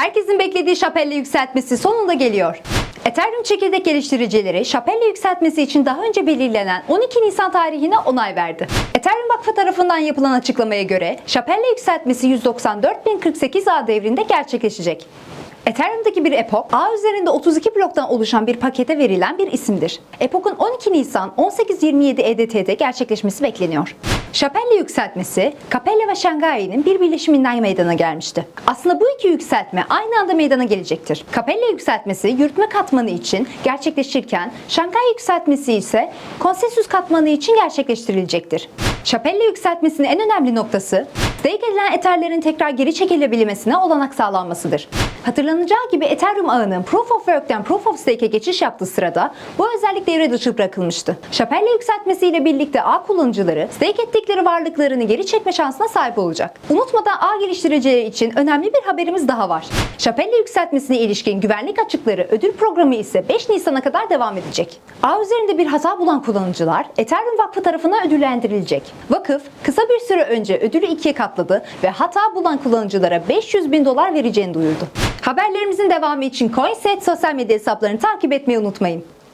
Herkesin beklediği şapelle yükseltmesi sonunda geliyor. Ethereum çekirdek geliştiricileri şapelle yükseltmesi için daha önce belirlenen 12 Nisan tarihine onay verdi. Ethereum Vakfı tarafından yapılan açıklamaya göre şapelle yükseltmesi 194.048 ağ devrinde gerçekleşecek. Ethereum'daki bir epok, ağ üzerinde 32 bloktan oluşan bir pakete verilen bir isimdir. Epok'un 12 Nisan 1827 EDT'de gerçekleşmesi bekleniyor. Şapelle yükseltmesi, Capella ve Şangai'nin bir birleşiminden meydana gelmişti. Aslında bu iki yükseltme aynı anda meydana gelecektir. Capella yükseltmesi yürütme katmanı için gerçekleşirken Şangai yükseltmesi ise konsensüs katmanı için gerçekleştirilecektir. Şapelle yükseltmesinin en önemli noktası stake edilen Ether'lerin tekrar geri çekilebilmesine olanak sağlanmasıdır. Hatırlanacağı gibi Ethereum ağının Proof of Work'ten Proof of Stake'e geçiş yaptığı sırada bu özellik devre dışı bırakılmıştı. Şapelle yükseltmesiyle birlikte ağ kullanıcıları stake ettikleri varlıklarını geri çekme şansına sahip olacak. Unutmadan ağ geliştiricileri için önemli bir haberimiz daha var. Şapelle yükseltmesine ilişkin güvenlik açıkları ödül programı ise 5 Nisan'a kadar devam edecek. Ağ üzerinde bir hata bulan kullanıcılar Ethereum Vakfı tarafından ödüllendirilecek. Vakıf kısa bir süre önce ödülü ikiye katladı ve hata bulan kullanıcılara 500 bin dolar vereceğini duyurdu. Haberlerimizin devamı için CoinSet sosyal medya hesaplarını takip etmeyi unutmayın.